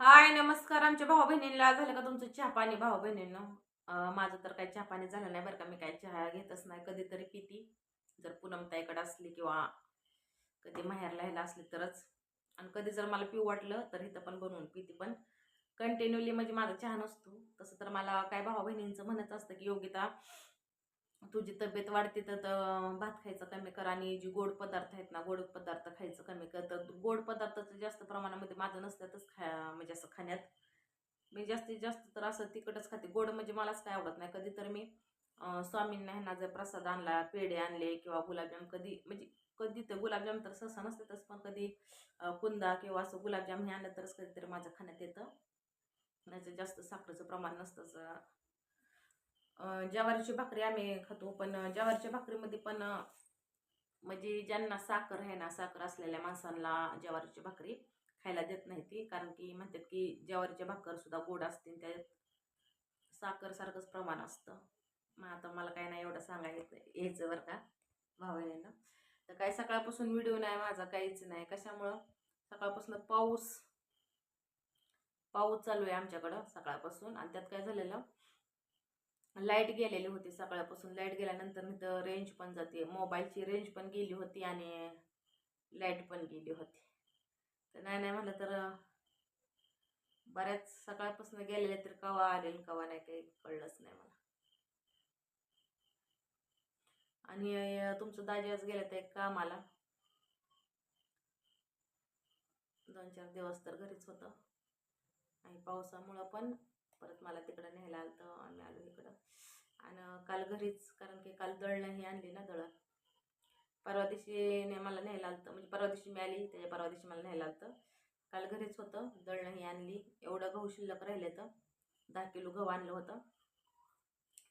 हाय नमस्कार. आमच्या भाऊ बहिणींना झालं का तुमचं चहा पाणी? भाऊ बहिणीनं माझं तर काही चहा पाणी झालं नाही बरं का. मी काही चहा घेतच नाही कधीतरी पिती. जर पूनमताईकडे असली किंवा कधी माहेरला ह्याला असली तरच. आणि कधी जर मला पिऊ वाटलं तर इथं पण बनवून पिते. पण कंटिन्युअली म्हणजे माझा चहा नसतो. तसं तर मला काय भाऊ बहिणींचं म्हणत असतं की योगिता तुझी तब्येत वाढते तर भात खायचं कमी कर आणि जी गोड पदार्थ आहेत ना गोड पदार्थ खायचं कमी कर. तर गोड पदार्थाचं जास्त प्रमाणामध्ये माझं नसतातच खा म्हणजे असं खाण्यात. मी जास्तीत जास्त तर असं तिखटच खाते. गोड म्हणजे मलाच काय आवडत नाही. कधी तर मी स्वामींना ह्यांना जर प्रसाद आणला पेढे आणले किंवा गुलाबजाम कधी म्हणजे कधी तर गुलाबजाम तर सहसा नसतातच पण कधी कुंदा किंवा असं गुलाबजाम हे आणलं तरच कधीतरी माझ्या खाण्यात येतं. नाही जास्त साखरेचं प्रमाण नसतंच ज्वारीची भाकरी आम्ही खातो पण ज्वारीच्या भाकरीमध्ये पण म्हणजे ज्यांना साखर आहे ना साखर असलेल्या माणसांना ज्वारीची भाकरी खायला देत नाही ती कारण की म्हणतात की ज्वारीच्या भाकर सुद्धा गोड असते त्यात साखर सारखंच प्रमाण असतं. मग आता मला काय नाही एवढं सांगायचं यायचं बरं का भावाने तर काही सकाळपासून व्हिडिओ नाही माझा काहीच नाही. कशामुळं? सकाळपासून पाऊस पाऊस चालू आहे आमच्याकडं सकाळपासून. आणि त्यात काय झालेलं? लाइट गेलेली होती सकाळपासून. लाइट गेल्यानंतर मी तर रेंज पण जाते. मोबाईलची रेंज पण गेली होती आणि लाइट पण गेली होती. तर नाही नाही म्हटलं तर बऱ्याच सकाळपासून गेलेले तर कवा आलेल कवा नाही काही कळलंच नाही मला. आणि तुमचं दाजी आज गेलं तर कामाला? दोन चार दिवस तर घरीच होतं. आणि पावसामुळं पण परत मला तिकडं न्यायला आलं तर आम्ही आलो इकडं. आणि काल घरीच कारण की काल दळणं हे आणली ना दळण. परवा दिवशी मला न्यायला आलं म्हणजे परवा दिवशी मी आली त्याच्या परवा दिवशी मला न्यायला आलं काल घरीच होतं दळणं ही आणली. एवढं गहू शिल्लक राहिले तर दहा किलो गहू आणलं होतं.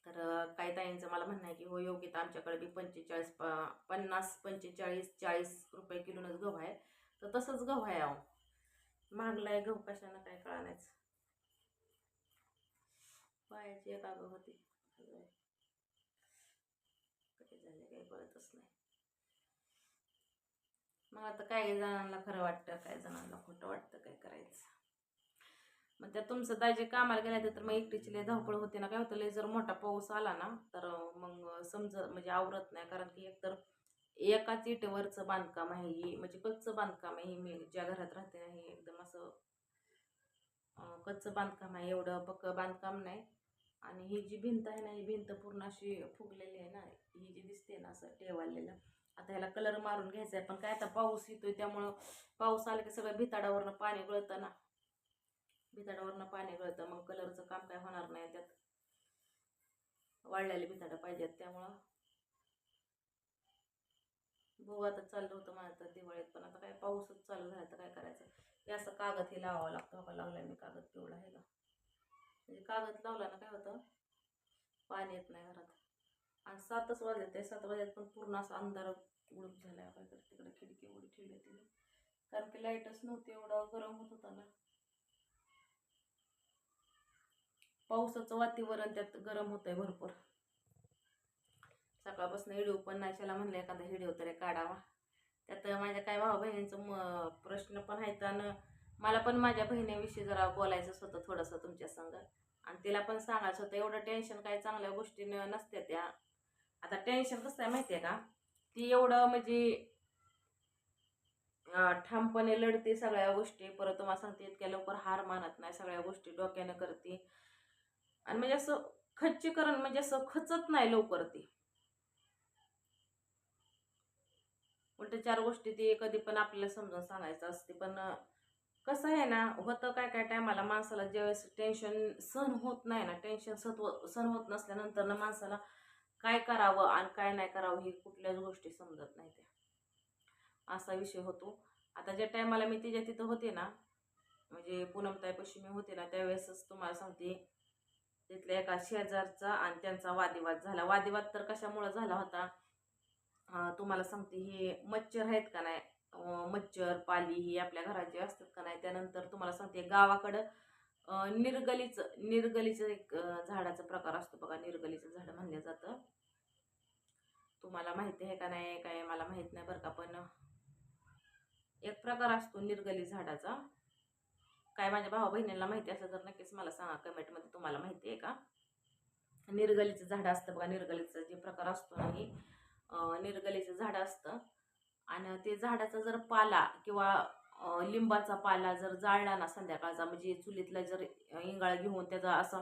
तर काही ताईंचं मला म्हणणं आहे की हो योग्य तर आमच्याकडे बी पंचेचाळीस प पन्नास पंचेचाळीस चाळीस रुपये किलोनंच गहू आहे. तर तसंच गहू आहे अहो. महागलाय गहू कशानं काय कळायचं पायाची एक आग होती. काय झालं काही कळतच नाही. मग आता काही जणांना खरं वाटतं काही जणांना खोटं वाटतं काय करायचं? मग त्या तुमचं दाजे कामाला गेल्या तर मग एकटीची लय धावपळ होते ना. काय होतं लय जर मोठा पाऊस आला ना तर मग समज म्हणजे आवरत नाही. कारण की एकतर एकाच इटेवरचं बांधकाम आहे ही म्हणजे कच्चं बांधकाम आहे ही मी ज्या घरात राहते हे एकदम असं कच्चं बांधकाम आहे. एवढं पक्क बांधकाम नाही. आणि ही जी भिंत आहे ना ही भिंत पूर्ण अशी फुगलेली आहे ना ही जी दिसते ना असं टेवालेलं आता ह्याला कलर मारून घ्यायचा आहे पण काय आता पाऊस येतोय त्यामुळं पाऊस आला की सगळं भिताडावरनं पाणी गळतं ना. भिताडावरनं पाणी गळतं मग कलरचं काम काय होणार नाही त्यात. वाढलेले भिताडं पाहिजेत त्यामुळं. बघू आता चाललं होतं माझं तर दिवाळीत पण आता काय पाऊसच चालू झाला तर काय करायचं? हे असं कागद हे लावावं लागतं बघा लावलाय मी कागद पिवळा ह्याला म्हणजे कागद लावला ना काय होतं? पाणी येत नाही घरात. आणि सातच वाजले ते सात वाजल्यात पण पूर्ण असा अंधार उडूप झाला काय तर तिकडे खिडकी उडी ठेवली तिने. कारण की लाईटच नव्हती एवढा गरम होत होता ना. पावसाचं वातावरण त्यात गरम होतंय भरपूर. सकाळपासून व्हिडिओ पण नाही त्याला म्हणलं एखादा व्हिडिओ तरी काढावा. त्यात माझ्या काय भाऊ बहिणींचं म प्रश्न पण आहेत आणि मला पण माझ्या बहिणीविषयी जरा बोलायचंच होतं थोडंसं तुमच्या संग. आणि तिला पण सांगायचं होतं एवढं टेन्शन काही चांगल्या गोष्टी नसत्या त्या. आता टेन्शन कसं आहे माहिती आहे का? ती एवढं म्हणजे ठामपणे लढते सगळ्या गोष्टी. परत तुम्हाला सांगते इतक्या लवकर हार मानत नाही सगळ्या गोष्टी डोक्यानं करते. आणि म्हणजे असं खच्चीकरण म्हणजे असं खचत नाही लवकर ती. उलट चार गोष्टी ती कधी पण आपल्याला समजून सांगायचं असते. पण कसं आहे ना होतं काय काय टायमाला माणसाला ज्यावेळेस टेन्शन सहन होत नाही ना टेन्शन सत्व हो, सहन होत नसल्यानंतर ना माणसाला काय करावं आणि काय नाही करावं ही कुठल्याच गोष्टी समजत नाही त्या. असा विषय होतो. आता ज्या टायमाला मी तिच्या तिथं होते ना म्हणजे पूनमताईपाशी मी होते ना त्यावेळेसच तुम्हाला सांगते तिथल्या एका शेजारचा आणि त्यांचा वादिवाद झाला. वादिवाद तर कशामुळं झाला होता? तुम्हाला सांगते हे मच्छर आहेत का नाही? मच्छर पाली ही आपल्या घराचे असतात का नाही त्यानंतर तुम्हाला सांगते गावाकडं निर्गलीचं निर्गलीचं एक झाडाचा प्रकार असतो बघा. निर्गलीचं झाड म्हणलं जातं. तुम्हाला माहिती आहे का नाही काय मला माहीत नाही बरं का पण एक प्रकार असतो निर्गली झाडाचा. काय माझ्या भावा बहिणीला माहिती असेल तर नक्कीच मला सांगा कमेंटमध्ये तुम्हाला माहिती आहे का? निर्गलीचं झाड असतं बघा निर्गलीचं जे प्रकार असतो नाही अं, निर्गलीचं झाड असतं. आणि ते झाडाचा जर पाला किंवा लिंबाचा पाला जर जाळला ना संध्याकाळचा म्हणजे चुलीतला जर इंगाळ घेऊन त्याचा असा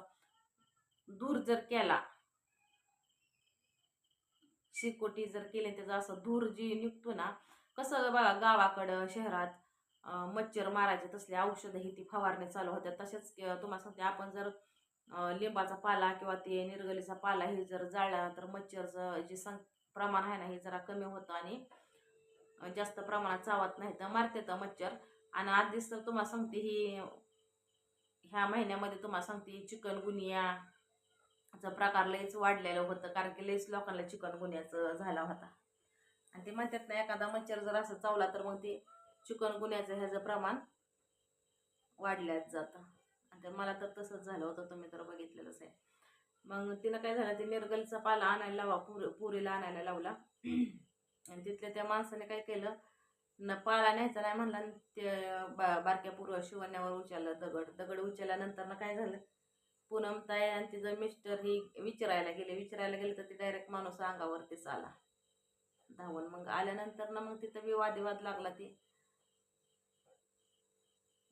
धूर जर केला शिकोटी जर केली त्याचा असं धूर जी निघतो ना कसं बघा गावाकडं शहरात मच्छर मारायचे तसले औषधं ही ती फवारणी चालू होत्या तसेच तुम्हाला सांगते आपण जर लिंबाचा पाला किंवा ते निर्गलीचा पाला हे जर जाळला तर मच्छरचं जे सं प्रमाण आहे ना हे जरा कमी होतं आणि जास्त प्रमाणात चावत नाही तर मारते तर मच्छर. आणि आधीच तर तुम्हाला सांगते ही ह्या महिन्यामध्ये तुम्हाला सांगते चिकनगुनियाचा प्रकार लयच वाढलेलं होतं कारण की लयच लोकांना चिकनगुन्याचं झाला होता. आणि ते म्हणतात ना एखादा मच्छर जर असं चावला तर मग ते चिकनगुन्याचं ह्याचं प्रमाण वाढल्याच जातं. आणि तर मला तर तसंच झालं होतं तुम्ही तर बघितलेलंच आहे. मग तिनं काय झालं ते निर्गलचा पाला आणायला लावा पुर पुरीला आणायला लावला. आणि तिथल्या त्या माणसाने काय केलं? न पाला न्यायचा नाही म्हणला आणि ते बा बारक्या पूर्व शिवण्यावर उचललं दगड. दगड उचलल्यानंतर ना काय झालं? पूनम ताई आणि तिचं मिस्टर ही विचारायला गेले. विचारायला गेले तर ते डायरेक्ट माणूस अंगावरतीच आला. धावून मग आल्यानंतर ना मग तिथं बी लागला ती.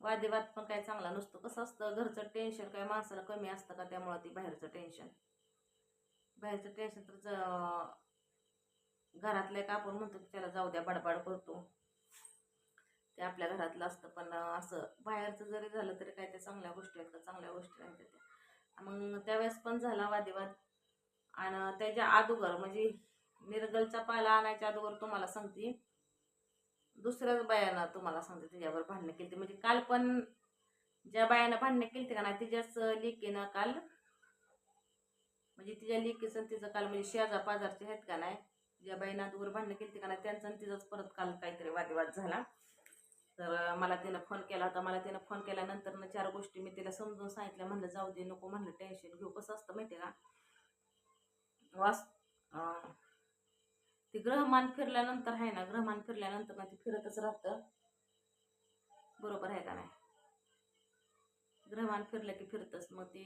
वादविवाद पण काय चांगला नसतो. कसं असतं? घरचं टेन्शन काय माणसाला कमी असतं का? त्यामुळं ती बाहेरचं टेन्शन बाहेरचं टेन्शन तर ज- घरातलं एक आपण म्हणतो की त्याला जाऊ द्या बडबड करतो. ते आपल्या घरातलं असतं पण असं बाहेरचं जरी झालं तरी काय त्या चांगल्या गोष्टी आहेत का? चांगल्या गोष्टी आहेत त्या. मग त्यावेळेस पण झाला वादविवाद. आणि त्याच्या अगोदर म्हणजे निर्गलचा पाला आणायच्या अगोदर तुम्हाला सांगते. दुसऱ्याच बायानं तुम्हाला सांगते तिच्यावर भांडणं केली म्हणजे काल पण ज्या बायानं भांडणं केली का नाही तिच्याच लेकीनं काल म्हणजे तिच्या लेकीचं तिचं काल म्हणजे शेजा पाजारचे आहेत का नाही ज्या बाईनं अगोदर भांडणं केली का ना त्यांचं आणि परत काल काहीतरी वादविवाद झाला. तर मला तिनं फोन केला होता. मला तिनं फोन केल्यानंतर ना चार गोष्टी मी तिला समजून सांगितल्या. म्हणलं जाऊ दे नको म्हणलं टेन्शन घेऊ. कसं असतं माहिती आहे का? वास ती ते ग्रहमान फिरल्यानंतर आहे ना ग्रहमान फिरल्यानंतर ना ते फिरतच राहतं. बरोबर आहे का नाही? ग्रहमान फिरलं की फिरतच. मग ते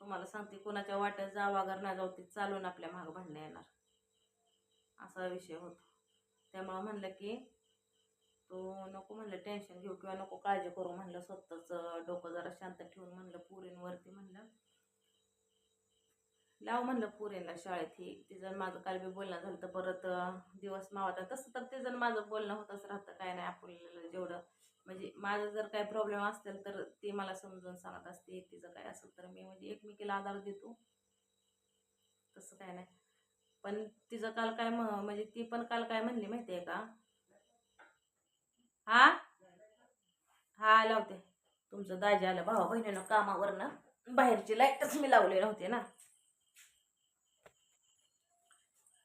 तुम्हाला सांगते कोणाच्या वाट्यात जावा अगर ना जाऊ ते चालून आपल्या माग भांडणं येणार. असा विषय होतो. त्यामुळं म्हणलं की तो नको म्हणलं टेन्शन घेऊ किंवा नको काळजी करू म्हणलं स्वतःच डोकं जरा शांत ठेवून म्हणलं पुरींवरती म्हणलं. लाव म्हणलं पुरींना शाळेत ही. तिचं माझं काल बी बोलणं झालं तर परत दिवस मावता तसं तर तिचं माझं बोलणं होतंच राहतं काय नाही आपल्याला जेवढं. म्हणजे माझं जर काही प्रॉब्लेम असेल तर ती मला समजून सांगत असते तिचं काय असेल तर मी म्हणजे एकमेकीला आधार देतो. तसं काय नाही. पण तिचं काल काय म म्हणजे ती पण काल काय म्हणली माहिती आहे का? हा? हा लावते तुमचं दाजी आलं भावा बहिणीनं कामावरनं. बाहेरची लाईटच मी लावले नव्हते ना.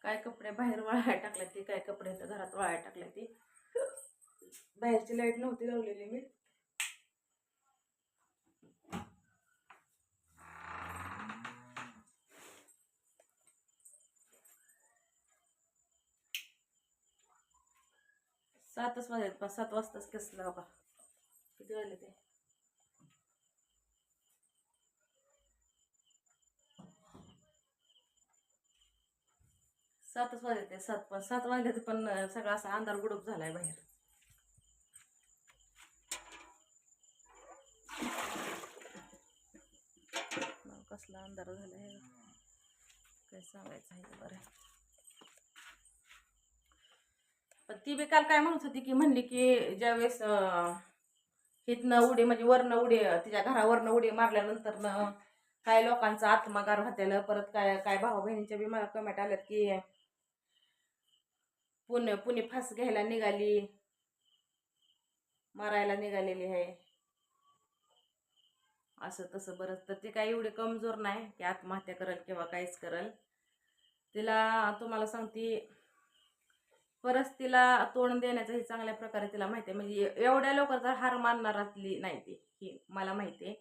काय कपडे बाहेर वाळायला टाकले ते काय कपडे तर घरात वाळायला टाकले ते. बाहेरची लाइट नव्हती लावलेली मी. सातच वाजले पण सात वाजताच कसलं का किती वाजले ते? सातच वाजले ते सात पण सात वाजले ते पण सगळा असा अंधार गुडूप झालाय बाहेर. मग कसला अंधार झालाय काय सांगायचं आहे बरं पण ती बी काल काय म्हणत होती की म्हणली की ज्यावेळेस अं, हितनं उडी म्हणजे वरनं उडी तिच्या घरावरनं उडी मारल्यानंतर काय लोकांचा आत्मागार होत्याला. परत काय काय भाऊ बहिणीच्या बी मला कमेंट आल्यात की पुणे पुणे फास घ्यायला निघाली. मारायला निघालेली आहे. असं तसं बरंच. तर ती काही एवढी कमजोर नाही की आत्महत्या करेल किंवा काहीच करेल. तिला तुम्हाला सांगते परत तिला तोंड देण्याचं हे चांगल्या प्रकारे तिला माहिती आहे म्हणजे एवढ्या लवकर तर हार मानणारातली नाही ती ही मला माहिती आहे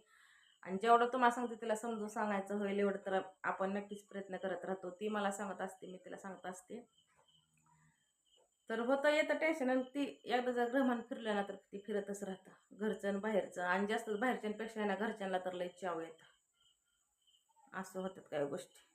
आणि जेवढं तुम्हाला सांगते तिला समजून सांगायचं होईल एवढं तर आपण नक्कीच प्रयत्न करत राहतो. ती मला सांगत असते मी तिला सांगत असते. तर होतं येतं टेन्शन आणि ती एकदा जर ग्रहमान फिरलं ना तर ती फिरतच राहतं. घरचं आणि बाहेरचं. आणि जास्त बाहेरच्यांपेक्षा आहे ना घरच्यांना तर लई चाव येतं. असं होतात काही गोष्टी.